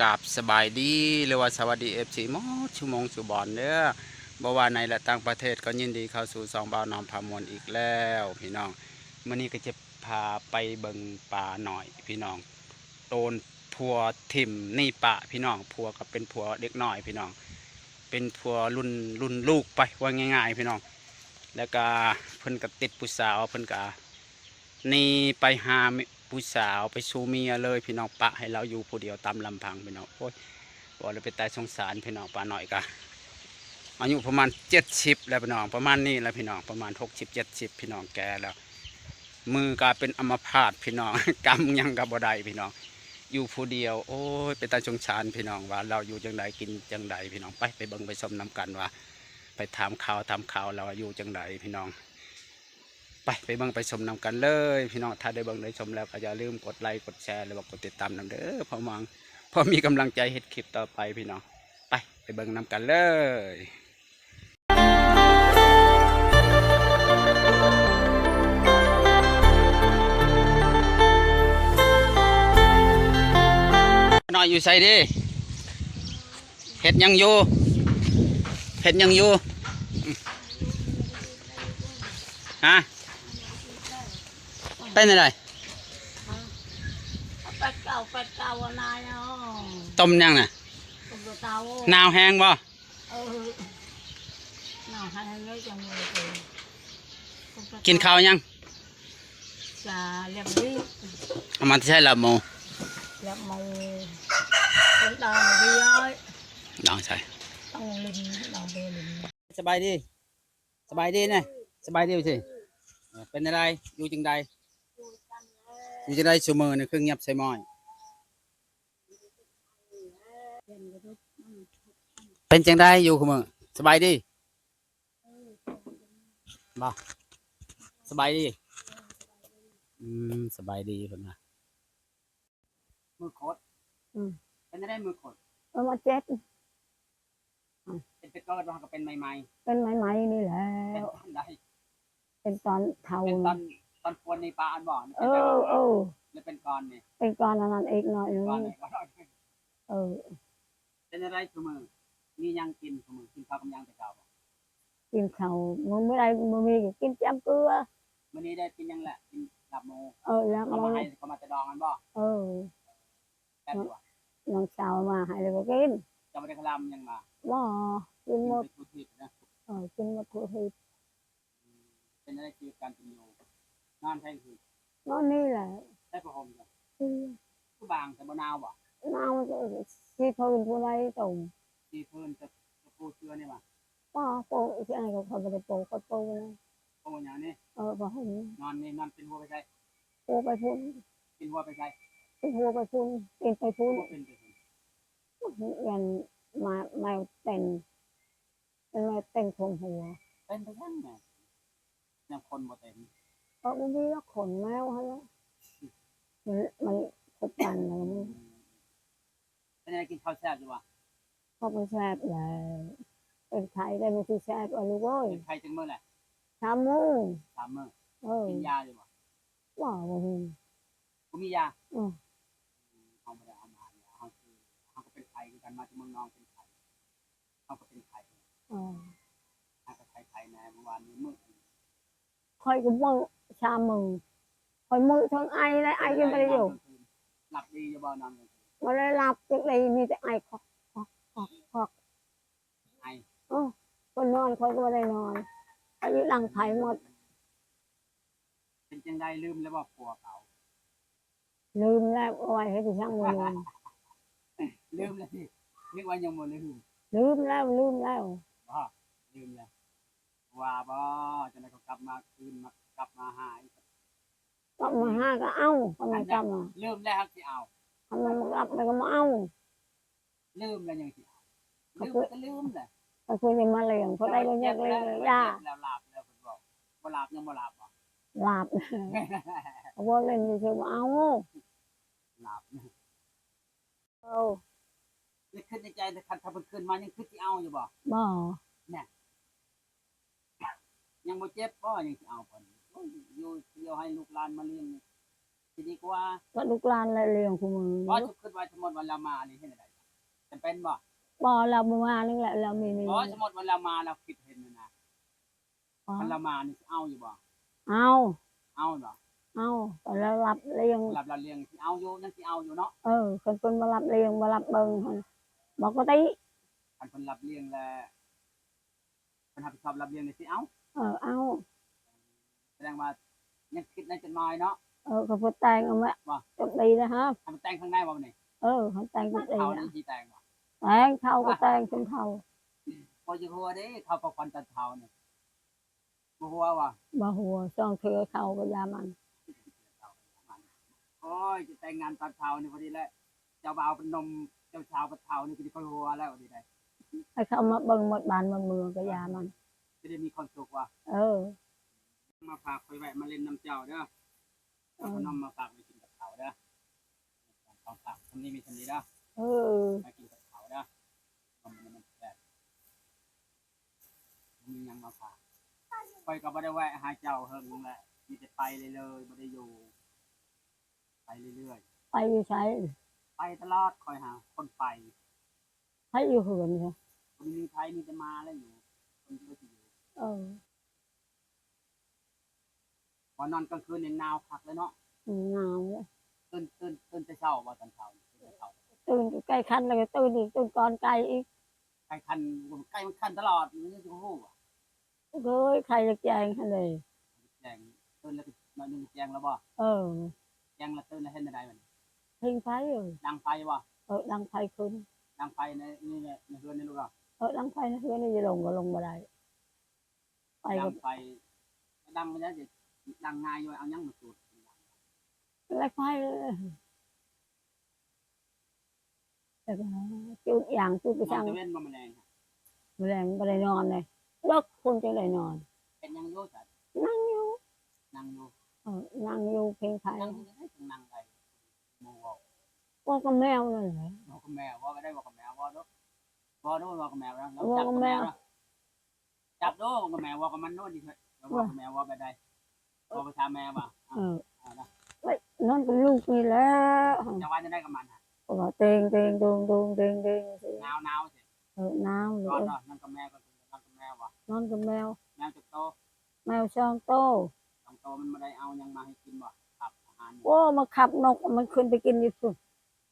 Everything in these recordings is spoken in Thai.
กาบสบายดีหรือว่าสวัสดีเอฟซีมอชั่วโมงสุบอนเด้อบ่ว่าในและต่างประเทศก็ยินดีเข้าสู่สองบ่าวนองพามวลอีกแล้วพี่น้องมื้อนี้ก็จะพาไปเบิงป่าหน่อยพี่น้องโดนผัวทิมนี่ปะพี่น้องผัวก็เป็นผัวเด็กหน้อยพี่น้อง เป็นผัวรุ่นรุ่นลูกไปว่าง่าย ๆ พี่น้อง แล้วก็เพิ่นก็ติดผู้สาวเพิ่นก็หนี่ไปหา ผู้สาวไปสู่เมียเลยพี่น้องปะให้เราอยู่ผู้เดียวตามลำพังพี่น้องโอ้ยบอกเลยเป็นตายสงสารพี่น้องปลาหน่อยกะอายุประมาณเจ็ดสิบแล้วพี่น้องประมาณนี้แล้วพี่น้องประมาณหกสิบเจ็ดสิบพี่น้องแกแล้ว มือกลายเป็นอัมพาตพี่น้องกำยังกับบ่ได้พี่น้อง อยู่ผู้เดียว โอ้ยเป็นตาสงสารพี่น้องว่า เราอยู่จังใดกินจังใดพี่น้องไปไปเบิ่งไปชมน้กันว่า ไปถามข่าวถามข่าวเราอยู่จังใดพี่น้อง ไปไปเบิ่งไปชมนำกันเลย พี่น้องถ้าได้เบิ่งได้ชมแล้วก็อย่าลืมกดไลค์กดแชร์หรือว่ากดติดตามนำเด้อพอมังพอมีกำลังใจเฮ็ดคลิปต่อไปพี่น้องไปไปเบิ่งนำกันเลยนอยอยู่ใส่ดิเฮ็ดยังอยู่เฮ็ดยังอยู่ฮะ เป็นอะไรเป็ดเก่าเป็ดเก่าอะไรเนาะต้มยังน่ะเป็ดเก่าหนาวแห้งบ่เออน่าให้เลยจังเลยกินข้าวยังจะเรียบรีบเอามาที่ใช่ละโมเรียบมือเป็นดองเบี้ยน้องใช่ต้องลิ้นดองเบี้ยลิ้นสบายดี สบายดีนะสบายดีสิเออเป็นอะไรอยู่จังใด อยู่จังใดชั่วโมงนี่คือเงียบใส่หม้อย เป็นจังใดอยู่คุมือสบายดีบ่สบายดี อืมสบายดีคนนะมือโคตรเป็นจังไดมือโคตรเออมาเจ็ดเป็นไปเกิดว่าก็เป็นใหม่เป็นไหมๆนี่แหละๆเป็นตอนใดเป็นตอนเทาเป็นตอน ตอนควรในปลาอันบ่อนเออเออหรือเป็นก้อนเนี่ยเป็นก้อนอันนั้นเองหน่อยนึก้อนงเนี่ยก้อนเออเป็นอะไรทุกมือมียังกินทุกมือกินข้าวกับยังแต่เก่าบ่กินข้าวมึงไม่ได้มึงมีก็กินแจมเกลือวันนี้ได้กินยังแหละกินหลับโมเออแล้วเขามึมางให้เขามาจะดองกันบ่เออแป๊บเดียวน้องสาวมาให้เลยก็กินจะไม่ได้คลำยังมาว่ากินหมดเป็นทุทิพนะเออกินหมดทุกทีเป็นอะไรคือการกินอยู่ นอนแท่งคือนอนนี่แหละได้ประหมกันอืมผู้บางแต่บนาวบ่น้ำมันก็ที่พื้นผู้ใดตรงที่พื้นจะจะปูเชื้อเนี่ยมาป้าโปะที่อะไรก็เขาไม่ได้โปะก็โปะเลยโอ้ยังนี่เออพอให้นอนนี่นอนเป็นหัวไปใช้โปะไปพุ่นเป็นหัวไปใช้เป็นหัวไปพุ่นเป็นไปพุ่นหัวเป็นไปใช้ยันมาแมวเต็นเป็นแมวเต็นคงหัวเป็นไปยังไงยังคนบ่เต็ม เพราะมันมีแล้วขนแมวฮะแล้วมันมันกดดันอะไรมันเป็นอะไรกินข้าวแซ่บอยู่วะเพราะมันแซ่บเลยเป็นไทยได้มันคือแซ่บอะลูกเอ้ยเป็นใครจึงเมื่อไหร่ทำมือสามมื้อเออกินยาอยู่วะว้าวมึงกูมียาอืมเขาไม่ได้เอามาเนี่ยเขาคือเขาก็เป็นไข่คือกันมาจากเมืองนองเป็นไข่เขาก็เป็นไข่เออเขาก็ไข่ไข่ในเมื่อวานนี้มืดคอยกับมือ ชามมือคอยมือทั้งไอและไอกันไปอยู่หลับดีจะบ่นอนกลางคืนมาได้รับจากเลยมีแต่ไอคอกคอกคอกคอกไอเออคนนอนคนก็ไม่ได้นอนอายุหลังไผ่หมด เป็นจังได้ลืมแล้วบอกผัวเขาลืมแล้วเอาไว้ให้ไปช่างมือลืมลืมเลยสินึกว่ายังบ่ลืมลืมแล้วลืมแล้วบ่ลืมแล้ว ว่าบ่จังได๋ก็กลับมาคืนมากลับมาหาอีกก็มาห้าก็เอาทำไมกลับมาลืมแล้วครับสิเอาทำไมมากลับแล้วก็มาเอาลืมแล้วยังสิเอาลืมก็ลืมแหละก็คือจะมาเลี้ยงเพราะได้ก็อยากเลี้ยงย่าแล้วหลับแล้วเพิ่นบอกบ่หลับยังบ่หลับบ่หลับเขาบอกเล่นอยู่เฉยๆว่าเอาหลับเอานี่ขึ้นในใจแต่คันถ้าเพิ่นขึ้นมายังคือสิเอาอยู่บ่บ่ยั งบ่เจ็บบ่ยังสิเอาเพิ่นโอ้ยอยู่เดียวให้ลูกหลานมาเลี้ยงนี่สิดีกว่าก็ลูกหลานเลยเลี้ยงคุณมึงบ่จุกขึ้นไว้ทั้งหมดวันละมานี่เฮ็ดได้จำเป็นบ่บ่เราบ่มานึงแหละเรามีมีเพราะสมมติว่าเรามาเราคิดเห็นนะนะอ๋อถ้าเรามานี่สิเอาอยู่บ่เอาเอาบ่เอาแต่เรารับเลี้ยงสำหรับเราเลี้ยงสิเอาอยู่นั่นสิเอาอยู่เนาะเออคนคนมารับเลี้ยงมารับเบิ่งหั่นบอกก็ติคันเพิ่นรับเลี้ยงแล้วเพิ่นรับผิดชอบรับเลี้ยงนี่สิเอา เออเอาแสดงว่ายังคิดในจดหมายเนาะเออก็พูดแต่งเอาไว้ว่าจบดีนะครับให้มันแต่งข้างในบ่นี่เออเขาแต่งจบดีเขานะนี่สิแต่งบ่แต่งเท่าก็แต่งจนเท่าพอจะหัวเด้เขาประกันตัดเท้านี่บ่หัวว่ะบ่หัวช่องเธอเท่าก็ยามันโอ้ยจะแต่งงานตัดเท้านี่พอดีแล้วเจ้าบ่าวเป็นนมเจ้าชาวเป็นเท้านี่ก็สิค่อยหัวแล้วพอดีได้ให้เขามาเบิ่งหมดบ้านหมดเมืองก็ยามัน จะได้มีความสุขว่ะเออ มาฝากคอยแวะมาเล่นน้ำเจ้าเด้อเอาขนมมาฝากไปกินกับเขาเด้อของฝากคนนี้มีคนนี้เด้อเออ มากินกับเขาเด้อมันมันมันแบบมีหยังมาฝากคอยก็บ่ได้แวะหาเจ้าเฮิงแหละมีแต่ไปเลยเลยบ่ได้อยู่ ไปเรื่อยไปอยู่ใช้ๆ ไปตลอดคอยหาคนไปให้อยู่เหือนค่ะคนมีไทยมีแต่มาแล้วอยู่ คนก็จะอยู่ เออพอนอนกลางคืนเนี่ยหนาวคักเลยเนาะหนาวเลยตื่นตื่นตื่นแต่เช้าว่าตอนเช้าตื่นแต่เช้าตื่นใกล้คันแล้วก็ตื่นอีกตื่นก่อนไกลอีกใกล้คันใกล้มันคันตลอดมันยังจะรู้อะเอ้ยใครจะแจงให้เลยแจงตื่นแล้วก็นอนนึงแจงแล้วบ่เออแจงแล้วตื่นแล้วเห็นอะไรมันเพลงไฟเออดังไฟบ่เออดังไฟขึ้นดังไฟในนี่ในในเรือนในลูกอะเออดังไฟนะเพื่อนนี่จะลงก็ลงมาได้ ไปดังไฟดังมันจะดังง่ายอยู่เอายังมาสูดไล่ไฟเลยแต่ก็จุดอย่างจุดไปมันช่างจะเว้นบ่แมลงแมลงไปได้นอนเลยเลิกคนจะได้นอน เป็นยังอยู่จ้ะนั่งอยู่นั่งอยู่เออนั่งอยู่เพลงไทยนั่งที่ไหนถึงนั่งได้โมว่าว่าก็แมวนั่นแหละว่ากับแม่ว่าก็ได้ว่ากับแม่ว่าดูว่าดูว่ากับแม่แล้วจับกับแม่ จับดูกับแม่ว่ากับมันโน่นดิเถอะว่ากับแม่ว่าไปได้ว่าประชาแม่ว่าเออเอาละนั่นเป็นลูกนี่แหล้วจะว่าจะได้กับมันฮะก็เตงเตงตุงตุงเตงเตงสิหนาวหนาวสิเออน้ำเลร้อนยเนาะนั่นกับแม่ก็นั่นกับแม่ว่ะนอนกับแมวแมวจุกโตแมวช่องโตสองโตมันไม่ได้เอายังมาให้กินบ่ครับอาหารโอ้มาขับนกมันขึ้นไปกินอยู่สุด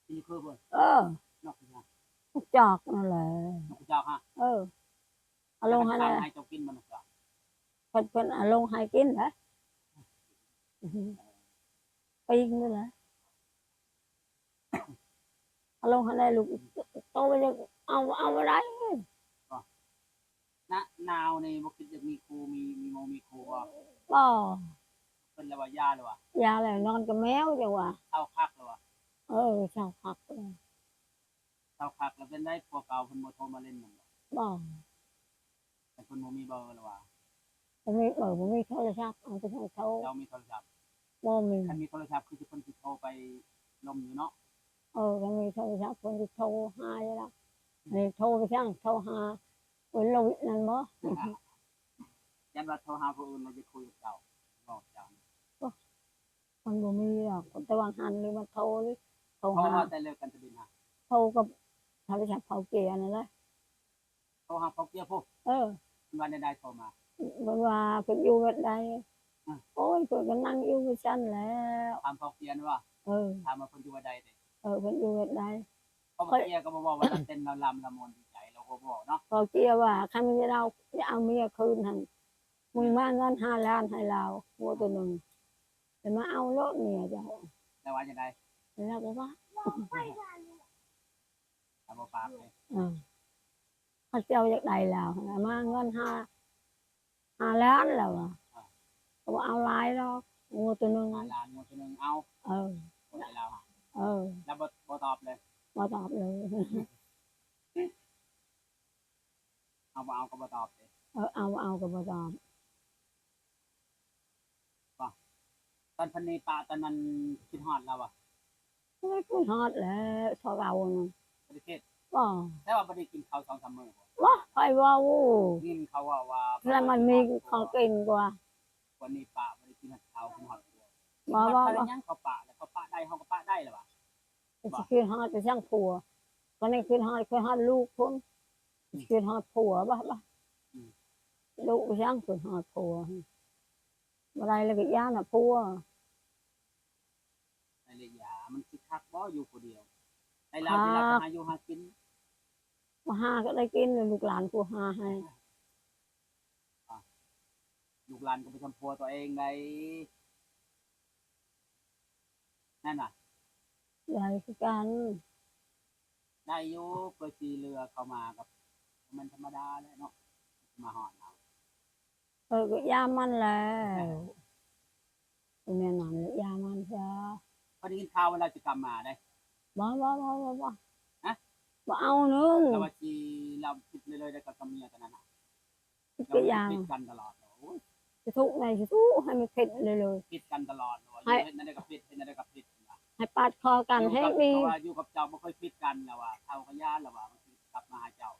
กินคือเพิ่นเออนกเนาะนกจอกนั่นแหละนกเจ้าฮะเออ เอาลงให้ให้เลยให้เจ้ากินมันเนาะเพิ่นเพิ่นเอาลงให้กินนะปีกนี่แหละเอาลงให้ได้ลูกโตไปจะเอาเอาอะไรนะหนาวนี่บ่คิดจะมีครูมีมีโมมีครูบ่ก็เพิ่นแล้วว่ายาเลยว่ะยาอะไรนอนกับแมวจังหวะเท่าคักเลยว่ะเออชาวพักเลยเท่าคักแล้วเป็นได้พวกเก่าเพิ่นบ่โทรมาเล่นหยังบ่บ่ แต่เพิ่นบ่มีเบอร์เลยว่ะผมมีเออผมมีโทรศัพท์เอาไปให้เขาเรามีโทรศัพท์บ่มีคันมีโทรศัพท์คือสิเพิ่นสิโทรไปลมอยู่เนาะเออก็มีโทรศัพท์คนที่โทรหาอยู่แล้วนี่โทรไปช่างโทรหาคนเรานั่นบ่ยันว่าโทรหาผู้อื่นเราจะคุยกับเจ้าบอกเจ้ามันบ่มีหรอกแต่ว่าหันหรือมาโทรหรือโทรเพราะหาว่าแต่เลิกกันจะบินฮะโทรกับโทรศัพท์เขาเกียร์นั่นแหละโทรหาพ่อเกียร์ผู้เออ วันใดๆโทรมามันว่าเพิ่นอยู่แบบใดอะ โอ้ยเพิ่นก็นั่งอยู่กับฉันแล้ว ถามพ่อเกียร์ว่าเออ ถามว่าเพิ่นอยู่ว่าใดเด้เออเพิ่นอยู่แบบใดพ่อเกียร์ก็บ่บอกว่าเราเต้นเราลำละมวนดีใจเราก็บอกเนาะพอเกียร์ว่าคันมันจะเอาจะเอาเมียคืนหั่นมึงมาเงิน5ล้านให้เราหัวตัวหนึงแต่มาเอารถเมียเจ้าแต่ว่าจังได๋แล้วก็ว่าถ้าบ่ปากเลยเออ เขาเจ้าอยากได้แล้วหั่นมาเงินห้าห้าล้านแล้วอะก็บ่เอาหลายดอกหัวตัวหนึงหาล้านงวดตัวหนึงเอา เออบ่ได้แล้วเออ แล้วบ่บ่ตอบเลยมาตอบเลยเอาบ่เอาก็บ่ตอบเลยเออเอาเอาก็มาตอบตอนพันนีปะตอนนั้นคิดฮอดเราอะไม่คุณฮอดแล้วทอเราน่ะประเทศ ก็แต่ว่าบ่ได้กินข้าว2-3มื้อบ่ว่าไปว่าวู้ยินเขาว่าว่าแล้วมันมีของกินกว่าวันนี้ปะบ่ได้กินข้าวกินฮอดตัวว่าว่าเขาว่ายังเขาปะแล้วเขาปะได้เขาก็ปะได้แล้วว่ะจะคือฮอดจะช่างผัวก็นี่คือฮอดคือฮอดลูกพุ่นคือฮอดผัวบ่บ่ลูกยังคือฮอดผัวบ่ได้เลยก็ย่านน่ะผัวในระยะมันสิคักบ่อยู่ผู้เดียว ในลาวที่เราหาอยู่หากินมาหาก็ได้กินเลยลูกหลานกูหาให้ ลูกหลานก็ไปทำพัวตัวเองในนั่นน่ะใหญ่คือกันได้อยู่เพื่อสีเรือเข้ามากับ มันธรรมดาแหล้วเนาะมาหอดเอาเออก็ย่ามันแล้วแม่นั่นเลยย่ามันจ้าพอได้ยินข่าวเวลาจะกลับมาได้ บ่บ่บ่บ่บ่ฮะ บ่เอานึงแต่ว่าจีเราคิดเลยๆได้กับกับเมียตอนนั้นน่ะเราก็ย่างคิดกันตลอดโอ้ยจะทุกข์ในจะทุกข์ให้มันเผ็ดเลยเลยคิดกันตลอดเลยให้เฮ็ดนั่นได้กับผิดเฮ็ดนั่นได้กับผิดนะให้ปาดคอกันให้อยู่บดีเพราะว่าอยู่กับเจ้าบ่ค่อยคิดกันแล้วว่าเท่ากับญาติแล้วว่ามันสิกลับมาหาเจ้า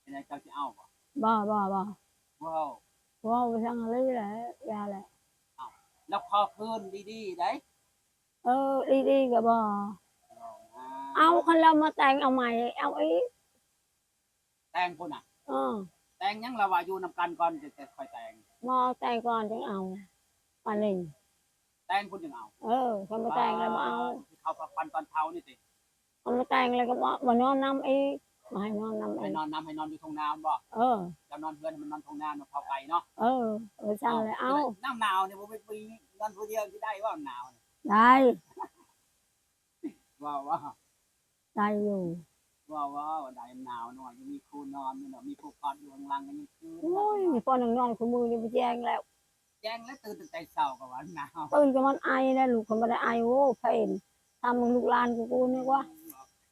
เป็นไงเจ้าสิเอาบ่บ่บ่บ่ว้าวว่าไปทางอะไรแหละยาแหละแล้วขอคืนดีๆได้ เออดีๆก็บ่ เอาคนเรามาแต่งเอาใหม่ เอาอีกแต่งพุ่นน่ะ เออแต่งยังละว่าอยู่นำกันก่อนจะจะค่อยแต่งมาแต่งก่อนจึงเอาปานนี้แต่งพุ่นยังเอาเออคนมาแต่งแล้วบ่เอาเขากับปันตอนเช้านี่สิคนมาแต่งแล้วก็บ่บ่นอนนำอีกมาให้นอนนำให้อีกนอนน้ำให้นอนอยู่ทุ่งนาบ่เออ จะนอนเพื่อนให้มันนอนทุ่งนาเนาะเขาไก่เนาะเออเออสั่งเลยเอาน้ำหนาวเนี่ยบ่ไปปีนอนผู้เดียวสิได้ว่าหนาวเนี่ยได้ว่าว่า ได้อยู่ว่าว่าได้หนาวหน่อยยังมีครูนอนอยู่เนาะมีครูกอดอยู่ข้างล่างกันยังคืนโอ้ยมีพอนังนอนคู่มือนี่ไปแจ้งแล้ว แจ้งแล้วตื่นตั้งแต่เช้าก็ว่าหนาวตื่นก็มันไอแล้วลูกเขาไม่ได้ไอโว้เพนทำมึงลูกหลานกูกูนี่ว่า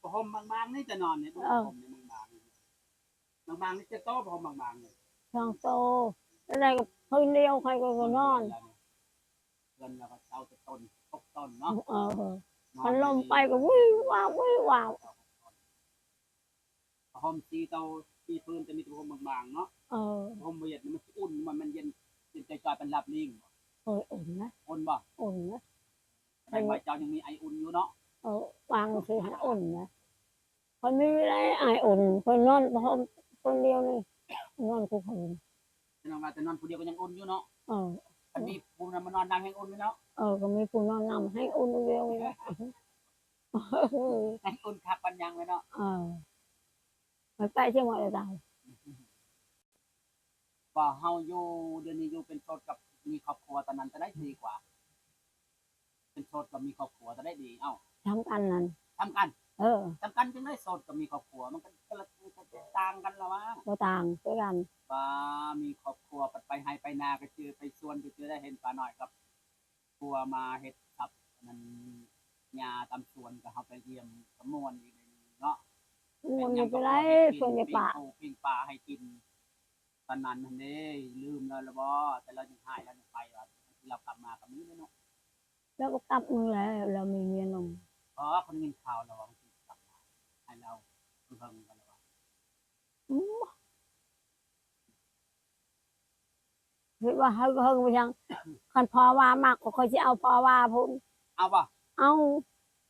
ผ้าห่มบางๆนี่จะนอนเนี่ยผ้าห่มเนี่ยบางๆบางๆนี่จะโต๊ะผ้าห่มบางๆเนี่ยช่างโตแล้วได้ก็พื้นเดียวใครก็ก็นอนเงินแล้วก็เช้าจะต้นตกต้นเนาะ เออมันลมไปก็วิวว้าววิวว้าวหอมสีเตาสีปืนจะมีตัวหอมบางๆเนาะเออหอมเวียดมันอุ่นมันมันเย็นเย็นใจจอยเป็นลับลิงเอออุ่นนะอุ่นบ่อุ่นนะแต่ว่าเจ้ายังมีไออุ่นอยู่เนาะเออวางสิให้อุ่นนะคนไม่ได้ไออุ่นคนนอนพร้อมคนเดียวนี่นอนกูคืนแต่นอนมาแต่นอนผู้เดียวก็ยังอุ่นอยู่เนาะเออมั นมีผู้นำมานอนดังให้อุ่นอยู่เนาะเออก็มีผู้นอนนำให้อุ่นเดียวนี่นะเออให้อุ่นคักปันยังเลยเนาะเออมันไปเชื่อว่าอะไรว่าเฮาอยู่เดือนนี้อยู่เป็นโสดกับมีครอบครัวตอนนั้นจะได้ดีกว่า เป็นโสดกับมีครอบครัวจะได้ดี เอ้าทำกันนั่นทำกัน เออทำกันจึงได้โสดกับมีครอบครัวมันก็คนละต่างกันละวะบ่ต่างด้วยกันว่ามีครอบครัวไปไปให้ไปนาก็เจอไปสวนก็เจอได้เห็นปลาหน่อยกับครัวมาเฮ็ดครับมันยาตำสวนก็เฮาไปเยี่ยมสมวนอีกเนาะมันไม่เป็นไรส่วนใหญ่ปะปิ้งปิ้งปลาให้กินตอนนั้นนั่นเด้ลืมแล้วละบ่แต่เรายังหายแล้วยังไปว่าเรากลับมากับนี้เนาะแล้วก็กลับมึงแล้วเรามีเมียนมอ๋อคนยินข่าวเราว่ามันสิกลับมาให้เรา เพิ่งๆกันแล้วว่าอืมคิดว่าเฮาก็เฮาก็บ่ยังคันพอว่ามากก็ค่อยสิเอาพอว่าพุ่นเอาป่ะเอา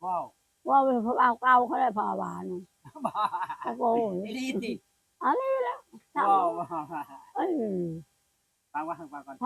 ว้าวว่าเป็นพวกเอาเก่าเขาได้พอว่านี่บ้าโอ้โหดีสิอะไรแล้วว้าวว้าวเอ้ยฟังว่าฟังก่อน